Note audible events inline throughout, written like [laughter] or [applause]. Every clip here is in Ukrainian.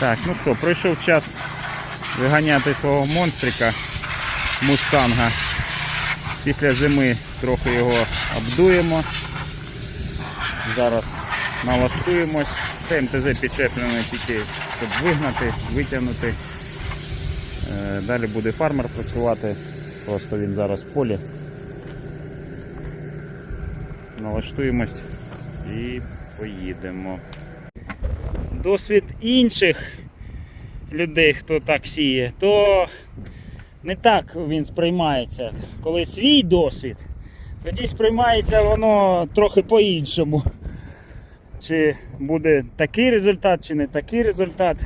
Так, ну що, пройшов час виганяти свого монстрика мустанга. Після зими трохи його обдуємо. Зараз налаштуємось. Це МТЗ підчеплений тільки, щоб вигнати, витягнути. Е, Далі буде фармер працювати. Просто він зараз в полі. Налаштуємось і поїдемо. Досвід інших людей, хто так сіє, то не так він сприймається. Коли свій досвід, тоді сприймається воно трохи по-іншому. Чи буде такий результат, чи не такий результат.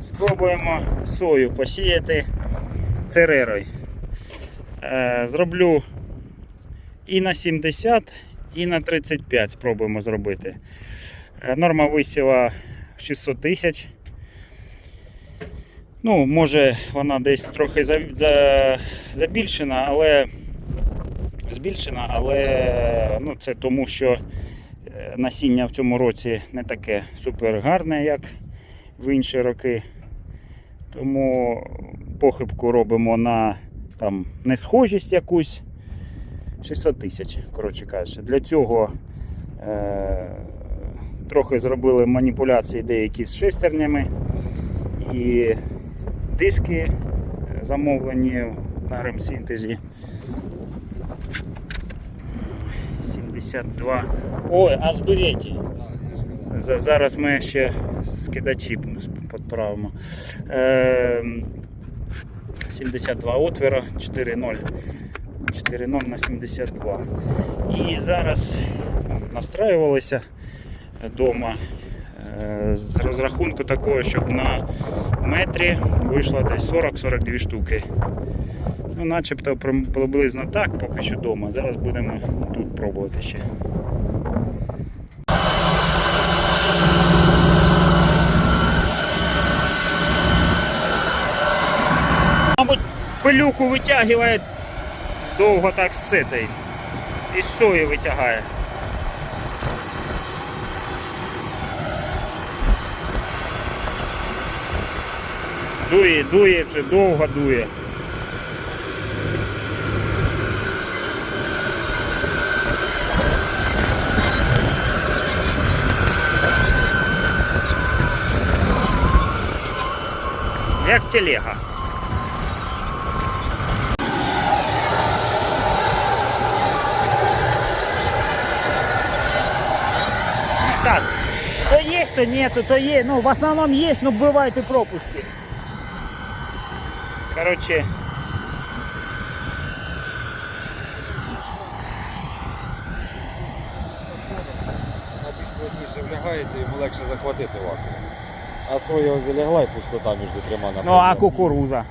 Спробуємо сою посіяти церерою. Е, Зроблю і на 70, і на 35 спробуємо зробити. Е, Норма висіла 600 тисяч. Ну, може вона десь трохи за, за, забільшена, але збільшена, але ну, це тому, що е, насіння в цьому році не таке супер гарне, як в інші роки. Тому похибку робимо на там, несхожість якусь. 600 тисяч, коротше кажучи. Для цього е, трохи зробили маніпуляції деякі з шестернями і диски е, замовлені на ремсинтезі. 72. Ой, а зберіть. Зараз ми ще скидачі підправимо. Е, 72 отвора, 4.0. 4.0 на 72. І зараз настраювалися вдома з розрахунку такого, щоб на метрі вийшло десь 40-42 штуки. Ну, начебто приблизно так, поки що вдома. Зараз будемо тут пробувати ще. Мабуть, пилюку витягує довго так ситий. Із сої витягає. Дує, дує вже, довго дує. Як телега. Так, то нету, то есть. Ну, в основном есть, но бывают и пропуски. Короче, Більш плотніше влягається, йому легше захватити вакуум. А соя ось залягла і пустота між трьома ну а кукуруза?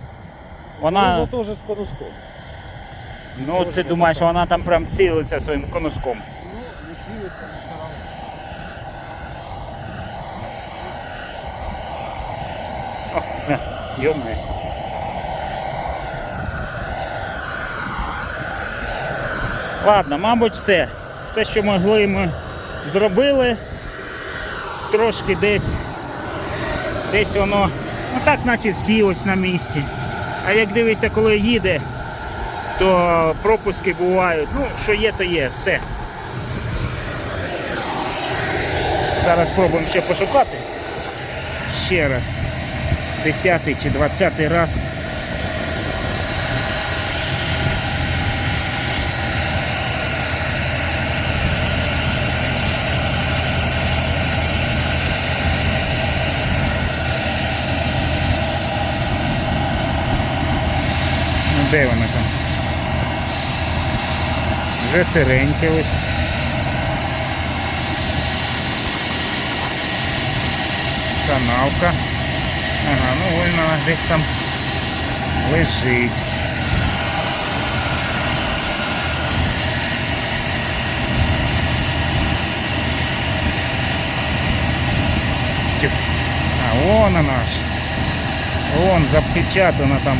Вона, Кукуруза теж з конуском. ну ти думаєш, вона там прям цілиться своїм конуском. Ну, не цілиться, не все равно. [laughs] Йоми. Ладно, мабуть, все. Все, що могли, ми зробили. Трошки десь. Десь воно. Ну так, наче всі ось на місці. А як дивишся, коли їде, то пропуски бувають. Ну, що є, то є, все. Зараз спробуємо ще пошукати. Ще раз. Десятий чи двадцятий раз. Ну де вона там? Вже сиреньке ось. Канавка. Ага, ну ось вона десь там лежить. А вон она ж. Вон запечатана там.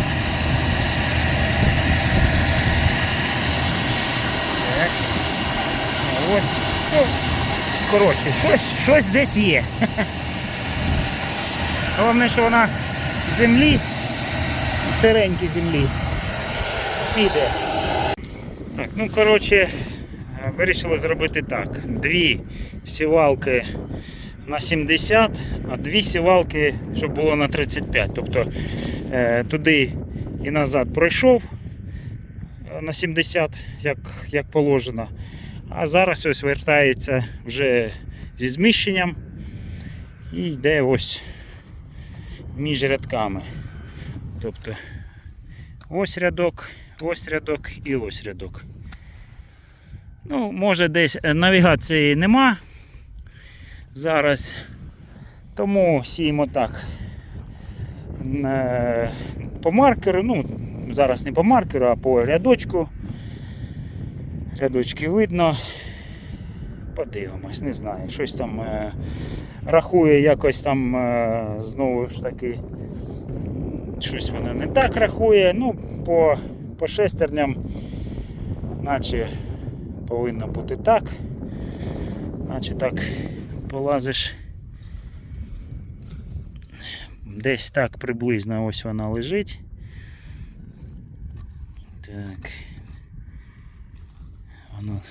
Так. Ось. О, Коротше, щось, щось десь є. [laughs] Головне, що вона в землі, в сиренькій землі. Піде. Так, ну коротше, вирішили зробити так. Дві сівалки на 70, а дві сівалки, щоб було на 35. Тобто е, туди і назад пройшов е, на 70, як, як положено. А зараз ось вертається вже зі зміщенням і йде ось між рядками. Тобто ось рядок, ось рядок і ось рядок. Ну, може десь е, навігації нема зараз. Тому сіємо так. Е, По маркеру, ну, зараз не по маркеру, а по рядочку. Рядочки видно. Подивимось, не знаю. Щось там е, рахує якось там е, знову ж таки. Щось воно не так рахує. Ну, по, по шестерням, наче повинно бути так. Наче так полазиш. Десь так приблизно ось вона лежить. Так. Воно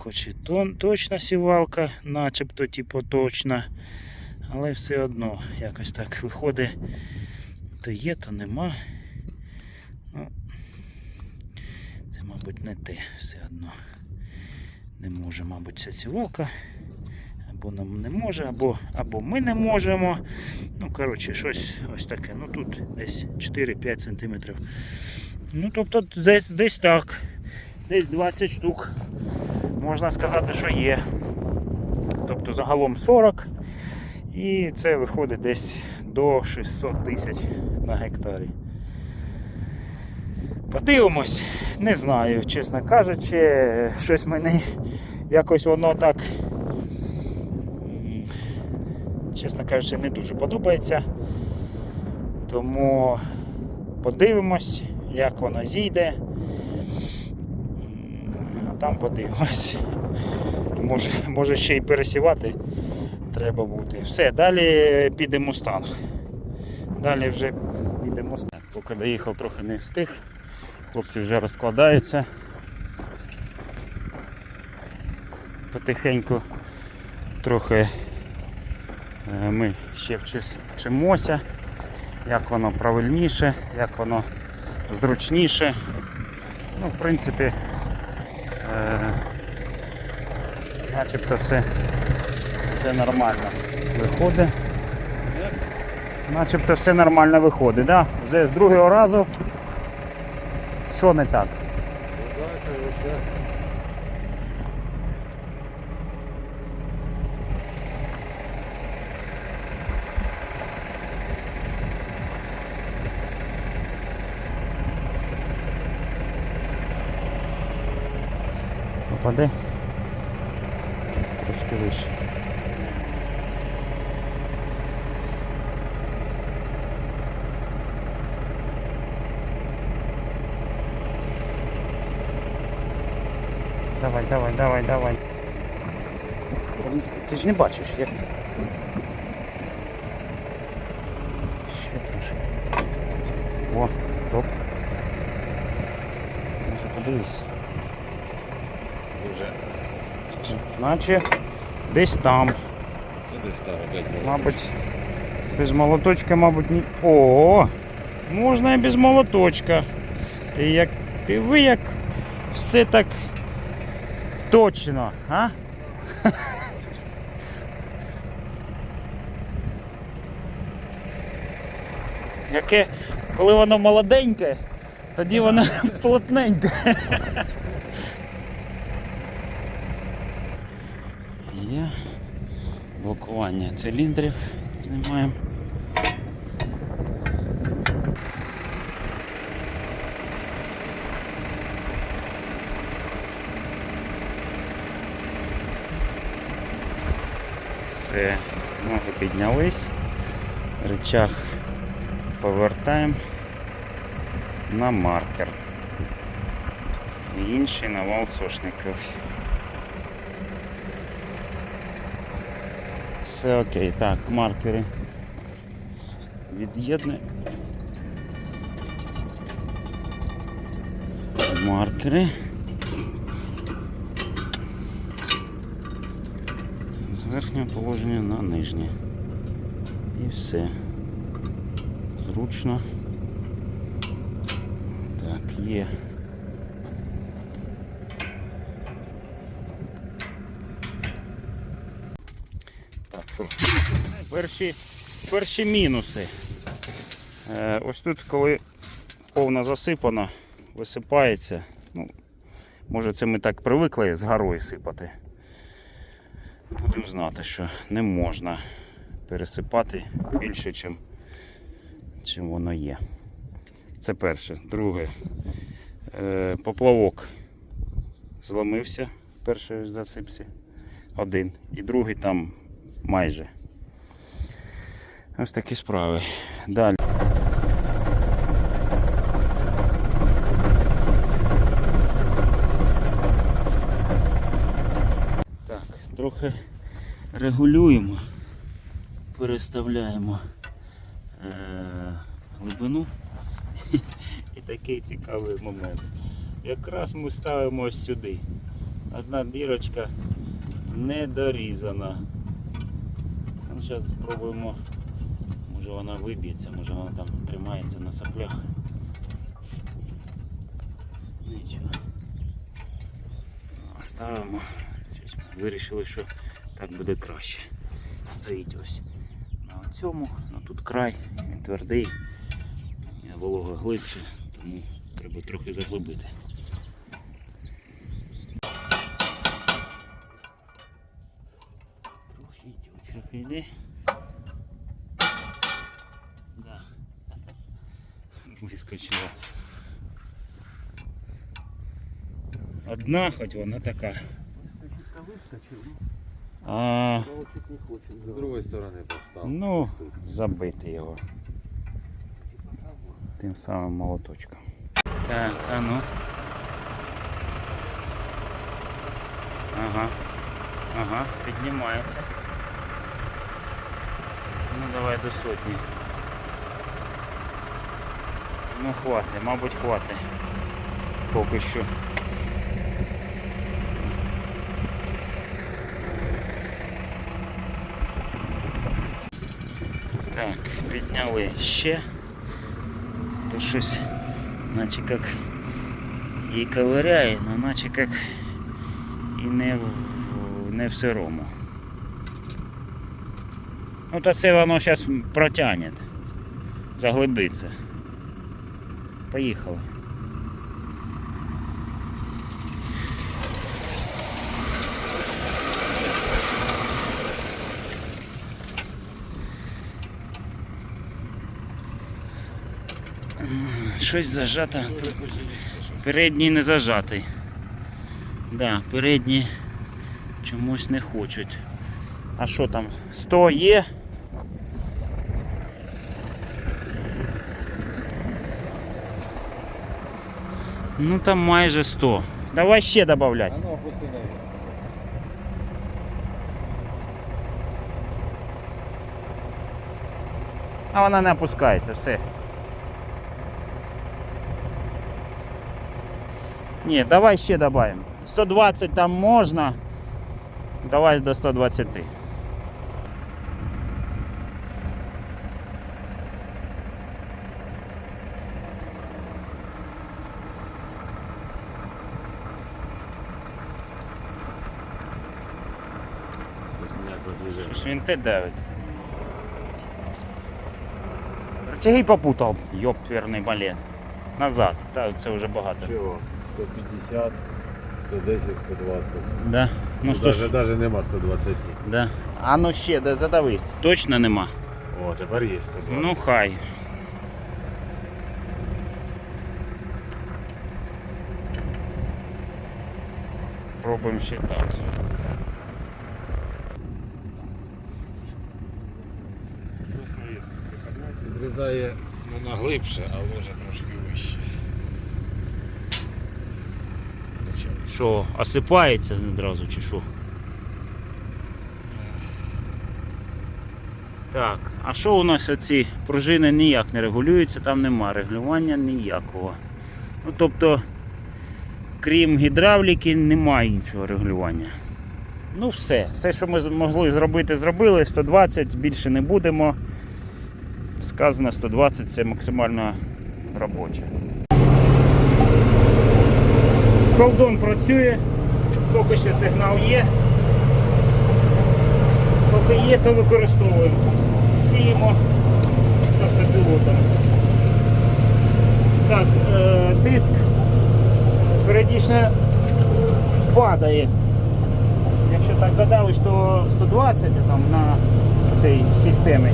хоч і тон, точна сівалка, начебто типу точна, але все одно якось так виходить. То є, то нема. Ну, це, мабуть, не те все одно. Не може, мабуть, ця сівалка. Або нам не може, або, або ми не можемо. Ну, коротше, щось ось таке. Ну тут десь 4-5 см. Ну, тобто десь, десь так. Десь 20 штук. Можна сказати, що є. Тобто загалом 40. І це виходить десь до 600 тисяч на гектарі. Подивимось, не знаю, чесно кажучи, щось мені якось воно так, чесно кажучи, не дуже подобається. Тому подивимось, як воно зійде. Там подивимось. Може, може ще й пересівати треба буде. Все, далі піде мустанг. Далі вже піде мустанг. Поки доїхав, трохи не встиг. Хлопці вже розкладаються. Потихеньку трохи е, ми ще вчимося, як воно правильніше, як воно зручніше. Ну, в принципі, е, начебто все, все нормально виходить. Начебто все нормально виходить, да? Вже з другого разу. Що не так? Трошки вище. Давай, давай, давай, давай. Ти ж не бачиш, як. Ще трошки. О, топ. Може подивись. Уже. Наче десь там. Це десь там опять молодець. Мабуть, без молоточка, мабуть, ні. О! Можна і без молоточка. Ти як. Ти ви як все так точно, а? Яке, коли воно молоденьке, тоді воно плотненьке. Є блокування циліндрів знімаємо. Все, ноги піднялись, рычаг повертаємо на маркер. Інший навал сошників. Все окей. Так, маркери. Від'єдне. Маркери. З верхнього положення на нижнє. І все. Зручно. Так, є. Так, що? Перші, перші мінуси. Е, ось тут, коли повна засипана, висипається. Ну, може це ми так привикли з горою сипати. Будемо знати, що не можна пересипати більше, чим, чим воно є. Це перше. Друге. Е, поплавок зламився в першій засипці. Один. І другий там майже. Ось такі справи. Далі. Трохи регулюємо, переставляємо е- глибину. [laughs] І такий цікавий момент. Якраз ми ставимо ось сюди. Одна дірочка не дорізана. Зараз спробуємо. Може вона виб'ється, може вона там тримається на соплях. Нічого. Ставимо. Щось ми вирішили, що так буде краще. Стоїть ось на цьому, ну тут край, він твердий, волога глибше, тому треба трохи заглибити. Трохи йде, трохи йде. Да. Вискочила. Одна, хоч вона така. А, З другої сторони постав. ну, забити його. Тим самим молоточком. Так, а ну. Ага. Ага, піднімається. Ну давай до сотні. Ну хватить, мабуть, хватить. Поки що. Так, підняли ще. То щось, наче як і ковиряє, але наче як і не в, не в сирому. Ну то це воно зараз протягне, заглибиться. Поїхали. Щось зажато. Передній не зажатий. Да, передні чомусь не хочуть. А що там? 100 є? Ну там майже 100. Давай ще додавати. ну. А вона не опускається, все. Ні, давай ще додаємо. 120 там можна. Давай до 120. Щось він те давить. Рычаги попутав. Йоперний балет. Назад. Та це вже багато. Чого? 150, 110, 120. Да. Ну, Ну, 100... даже, даже нема 120. Да. А ну ще да, задавись. Точно нема. О, тепер є 120. Ну хай. Пробуємо ще так. Відрізає вона глибше, а ложа трошки вище. Що, осипається одразу чи що? Так, а що у нас оці пружини ніяк не регулюються, там нема регулювання ніякого. Ну, тобто, крім гідравліки, немає іншого регулювання. Ну все, все, що ми змогли зробити, зробили. 120, більше не будемо. Сказано 120 це максимально робоче. Колдон працює, поки що сигнал є. Поки є, то використовуємо. Сіємо з автопілотом. Так, е, диск періодично падає. Якщо так задавиш, то 120 там на цій системі.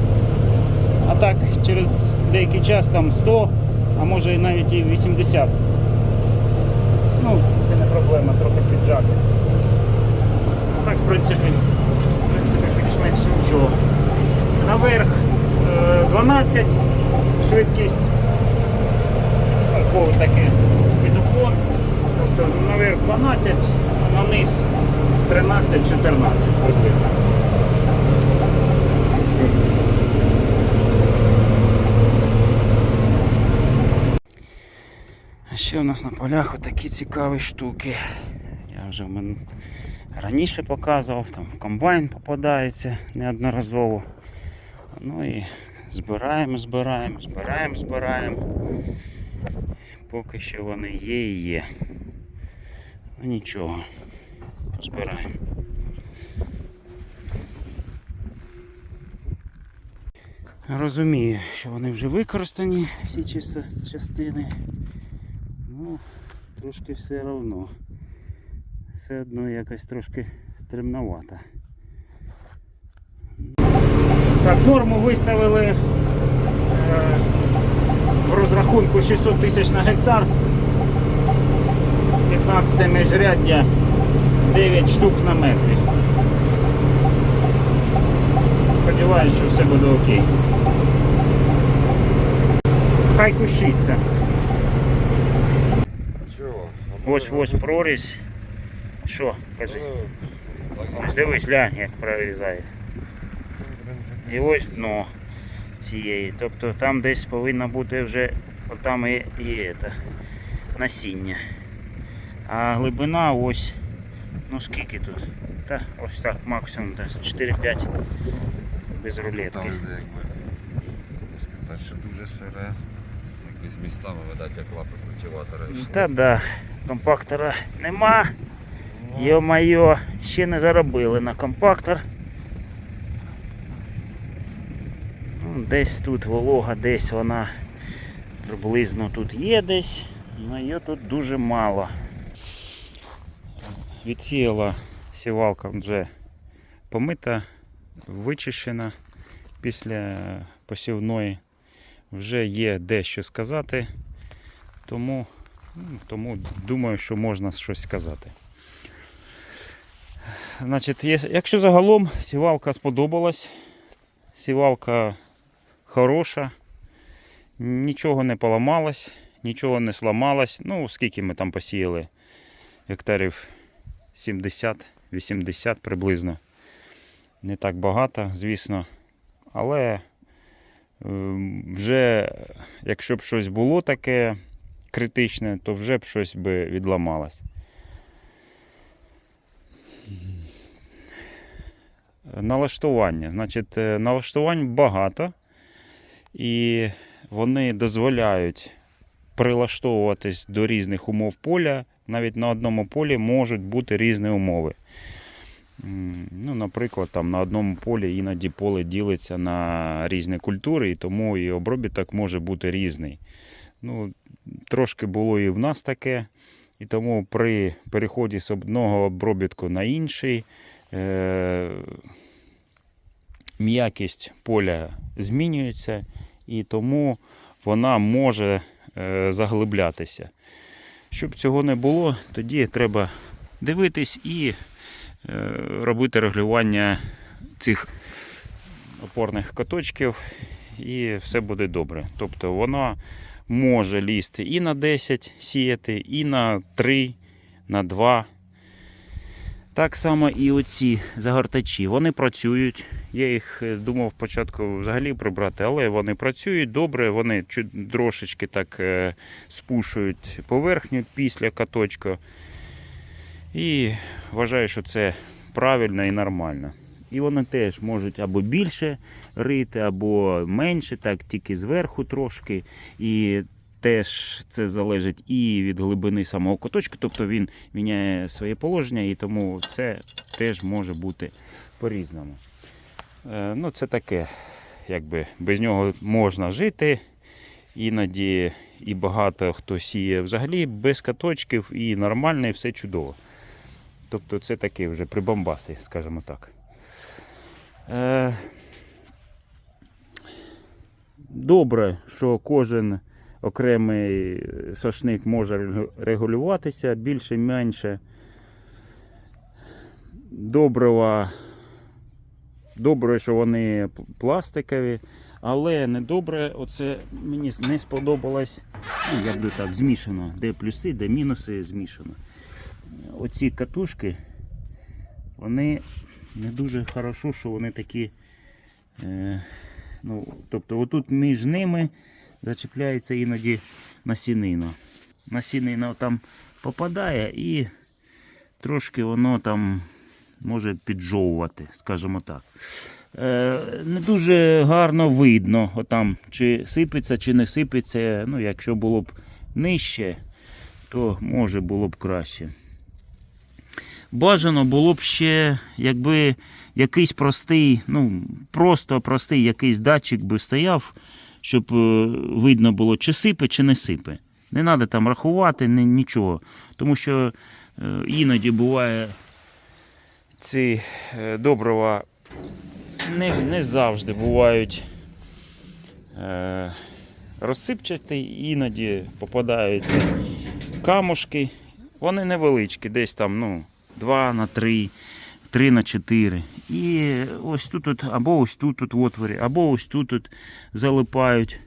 А так через деякий час там 100, а може навіть і 80. Ну, проблема, трохи піджати. Так, в принципі, в принципі, більш-менш нічого. Наверх е, 12 швидкість. Такого таке підуклон. Тобто наверх 12, а на низ 13-14 приблизно. А ще у нас на полях отакі цікаві штуки. Я вже в мене раніше показував, там комбайн попадається неодноразово. Ну і збираємо, збираємо, збираємо, збираємо. Поки що вони є і є. Ну нічого, позбираємо. Розумію, що вони вже використані, всі частини. Трошки все одно. Все одно якось трошки стремновато. Так, норму виставили е, в розрахунку 600 тисяч на гектар. 15 міжряддя 9 штук на метрі. Сподіваюсь, що все буде окей. Хай кущиться. Ось ось прорізь. Що, кажи. Ось дивись, глянь, як прорізає. І ось дно цієї. Тобто там десь повинно бути вже отам і, і це, насіння. А глибина ось, ну скільки тут? Та ось так максимум десь 4-5 без Там рулетки. де якби не сказати, що дуже сире. Якось містами, видать, як лапи культиватора. Та да, компактора нема. Йо-майо, ще не заробили на компактор. Ну, Десь тут волога, десь вона приблизно тут є десь, але її тут дуже мало. Відсіяла сівалка вже помита, вичищена після посівної. Вже є дещо сказати, тому, тому думаю, що можна щось сказати. Значить, якщо загалом сівалка сподобалась, сівалка хороша, нічого не поламалось, нічого не сламалось. Ну, скільки ми там посіяли? Гектарів 70-80 приблизно. Не так багато, звісно. Але ем, вже, якщо б щось було таке критичне, то вже б щось би відламалось. Налаштування. Значить, е, налаштувань багато, і вони дозволяють прилаштовуватись до різних умов поля. Навіть на одному полі можуть бути різні умови. Ну, наприклад, там на одному полі іноді поле ділиться на різні культури, і тому і обробіток може бути різний. Ну, трошки було і в нас таке. І тому при переході з одного обробітку на інший е- м'якість поля змінюється, і тому вона може е- заглиблятися. Щоб цього не було, тоді треба дивитись і е- робити регулювання цих опорних каточків, і все буде добре. Тобто вона може лізти і на 10 сіяти, і на 3, на 2. Так само і оці загортачі. Вони працюють Я їх е, думав спочатку взагалі прибрати, але вони працюють добре, вони трошечки так е, спушують поверхню після каточка. І вважаю, що це правильно і нормально. І вони теж можуть або більше рити, або менше, так тільки зверху трошки. І теж це залежить і від глибини самого куточка, тобто він міняє своє положення, і тому це теж може бути по-різному. Е, ну, це таке, якби без нього можна жити. Іноді і багато хто сіє взагалі без каточків, і нормально, і все чудово. Тобто це такі вже прибамбаси, скажімо так. Е, добре, що кожен окремий сошник може регулюватися більше-менше. Добрива. Добре, що вони пластикові, але не добре, оце мені не сподобалось. Ну, якби так, змішано. Де плюси, де мінуси змішано. Оці катушки, вони не дуже хорошо, що вони такі. Е, ну, тобто, отут між ними зачіпляється іноді насінина. Насінина там попадає і трошки воно там може піджовувати, скажімо так. Е, не дуже гарно видно, отам, чи сипеться, чи не сипеться. Ну, якщо було б нижче, то може було б краще. Бажано було б ще, якби якийсь простий, ну, просто простий якийсь датчик би стояв, щоб е, видно було, чи сипе, чи не сипе. Не треба там рахувати, ні, нічого. Тому що е, іноді буває ці е, добрива не, не завжди бувають е, розсипчасті, іноді попадаються камушки. Вони невеличкі, десь там ну, 2 на 3, 3 на 4. І ось тут, от, або ось тут от в отворі, або ось тут от залипають.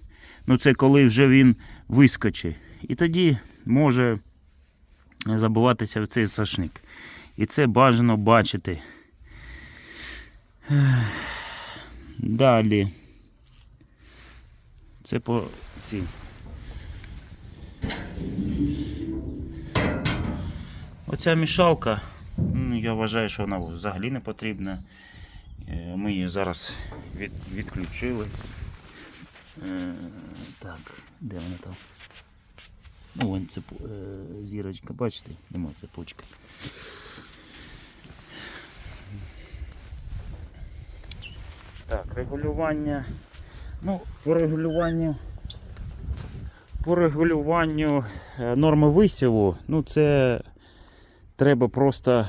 Ну це коли вже він вискочить. І тоді може забиватися в цей сашник. І це бажано бачити. Далі. Це по ці. Оця мішалка, я вважаю, що вона взагалі не потрібна. Е, Ми її зараз від, відключили. Е, Так, де вона там? Ну, вон це зірочка, бачите, нема цепочка. Так, регулювання. Ну, по регулюванню. По регулюванню е, норми висіву, ну це треба просто е,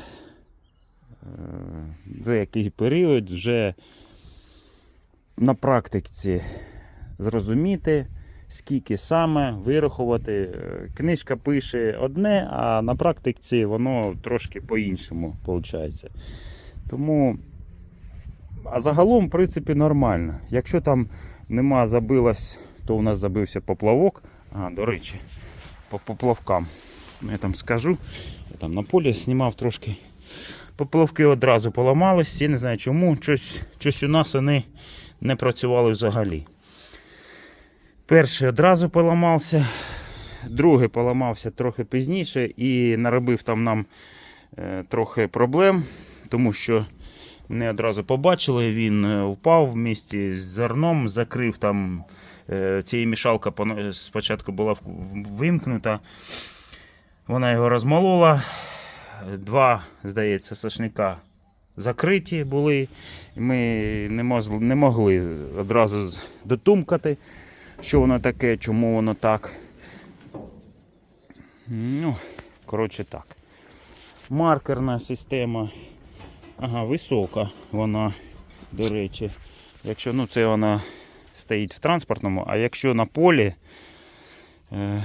за якийсь період вже на практиці зрозуміти, скільки саме вирахувати. Е, Книжка пише одне, а на практиці воно трошки по-іншому виходить. Тому, а загалом, в принципі, нормально. Якщо там нема забилось, то у нас забився поплавок. А, до речі, по поплавкам. Я там скажу. Я там на полі знімав трошки. Поплавки одразу поламались, я не знаю чому. Щось, у нас вони не працювали взагалі. Перший одразу поламався, другий поламався трохи пізніше і наробив там нам е, трохи проблем, тому що не одразу побачили, він е, впав в місті з зерном, закрив там. е, Цієї мішалка спочатку була вимкнута. Вона його розмолола. Два, здається, сошника закриті були. Ми не могли, одразу дотумкати, що воно таке, чому воно так. Ну, коротше так. Маркерна система. Ага, висока вона, до речі. Якщо ну, це вона стоїть в транспортному, а якщо на полі е,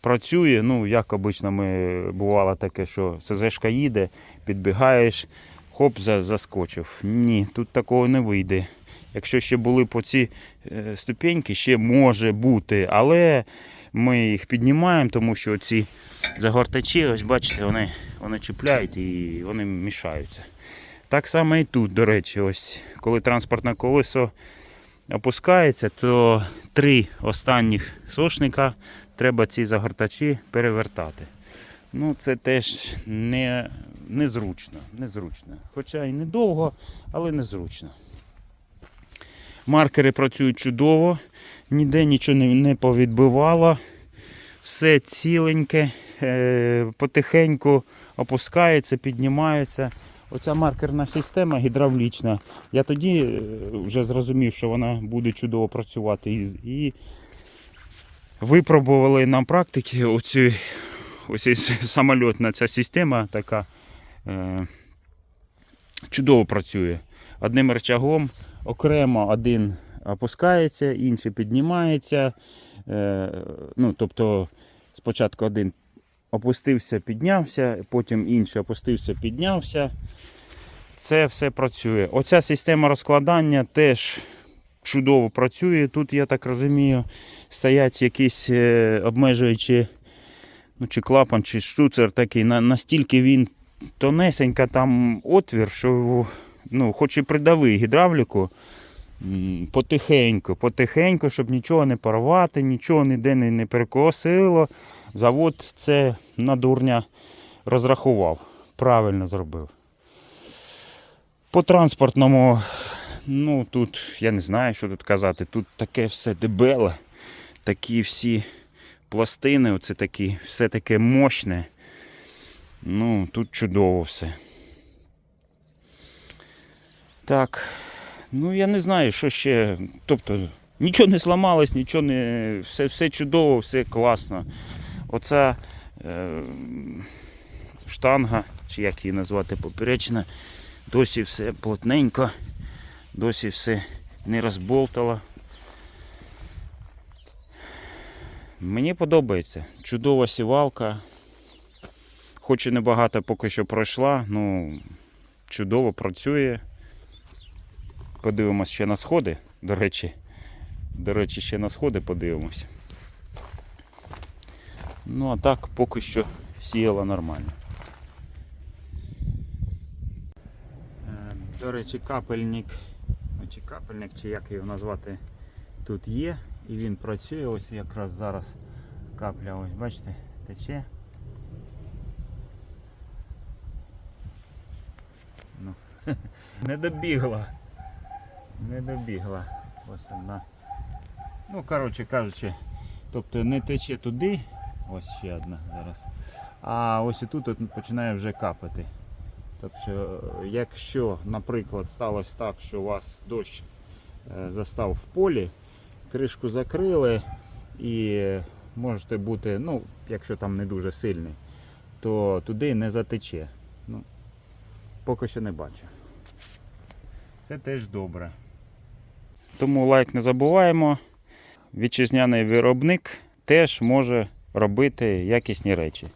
працює, ну, як обично ми бувало таке, що СЗшка їде, підбігаєш, хоп, заскочив. Ні, тут такого не вийде. Якщо ще були по ці е, ступеньки, ще може бути, але ми їх піднімаємо, тому що ці загортачі, ось бачите, вони, вони чіпляють і вони мішаються. Так само і тут, до речі, ось коли транспортне колесо опускається, то три останніх сошника треба ці загортачі перевертати. Ну, це теж не, незручно, незручно. Хоча і недовго, але незручно. Маркери працюють чудово, ніде нічого не, повідбивало. Все ціленьке, е, потихеньку опускається, піднімається. Оця маркерна система гідравлічна. Я тоді е, вже зрозумів, що вона буде чудово працювати. І випробували на практиці оцю, оцей самольотна ця система така е, чудово працює. Одним рычагом окремо один опускається, інший піднімається. Е, ну, тобто спочатку один опустився, піднявся, потім інший опустився, піднявся. Це все працює. Оця система розкладання теж чудово працює. Тут, я так розумію, стоять якісь е, обмежуючі, ну, чи клапан, чи штуцер такий. Настільки він тонесенька там отвір, що ну, хоч і придави гідравліку, потихеньку, потихеньку, щоб нічого не порвати, нічого ніде не, не перекосило. Завод це на дурня розрахував. Правильно зробив. По транспортному, ну тут я не знаю, що тут казати. Тут таке все дебеле, такі всі пластини, оце такі, все таке мощне. Ну, тут чудово все. Так. Ну, я не знаю, що ще. Тобто, нічого не зламалось, нічого не. Все, все чудово, все класно. Оця е, штанга, чи як її назвати поперечна, досі все плотненько, досі все не розболтало. Мені подобається. Чудова сівалка. Хоч і небагато поки що пройшла, ну чудово працює. Подивимось ще на сходи. До речі, до речі, ще на сходи подивимось. Ну а так поки що сіяла нормально. Е, До речі, капельник, чи капельник, чи як його назвати, тут є. І він працює. Ось якраз зараз капля, ось бачите, тече. Ну, [laughs] не добігла. Не добігла. Ось одна. Ну, коротше кажучи, тобто не тече туди, ось ще одна зараз. А ось і тут от починає вже капати. Е, якщо, наприклад, сталося так, що у вас дощ е, застав в полі, кришку закрили і можете бути, ну, якщо там не дуже сильний, то туди не затече. Ну, поки що не бачу. Це теж добре. Тому лайк не забуваємо. Вітчизняний виробник теж може робити якісні речі.